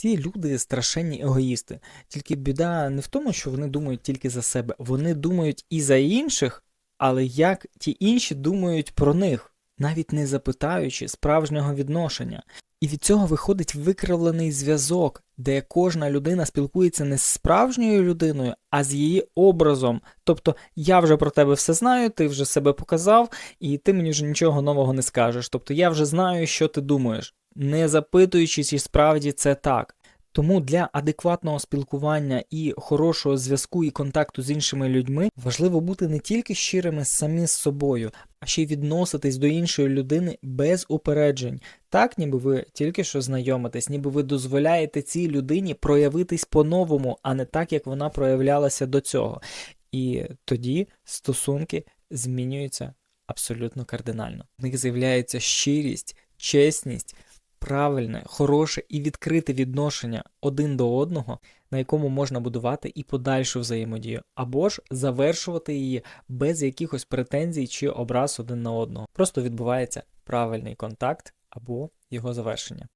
Всі люди страшенні егоїсти. Тільки біда не в тому, що вони думають тільки за себе. Вони думають і за інших, але як ті інші думають про них, навіть не запитаючи справжнього відношення. І від цього виходить викривлений зв'язок, де кожна людина спілкується не з справжньою людиною, а з її образом. Тобто я вже про тебе все знаю, ти вже себе показав, і ти мені вже нічого нового не скажеш. Тобто я вже знаю, що ти думаєш, не запитуючи, чи справді це так. Тому для адекватного спілкування і хорошого зв'язку і контакту з іншими людьми важливо бути не тільки щирими самі з собою, а ще й відноситись до іншої людини без упереджень. Так, ніби ви тільки що знайомитесь, ніби ви дозволяєте цій людині проявитись по-новому, а не так, як вона проявлялася до цього. І тоді стосунки змінюються абсолютно кардинально. В них з'являється щирість, чесність, правильне, хороше і відкрите відношення один до одного, на якому можна будувати і подальшу взаємодію, або ж завершувати її без якихось претензій чи образ один на одного. Просто відбувається правильний контакт або його завершення.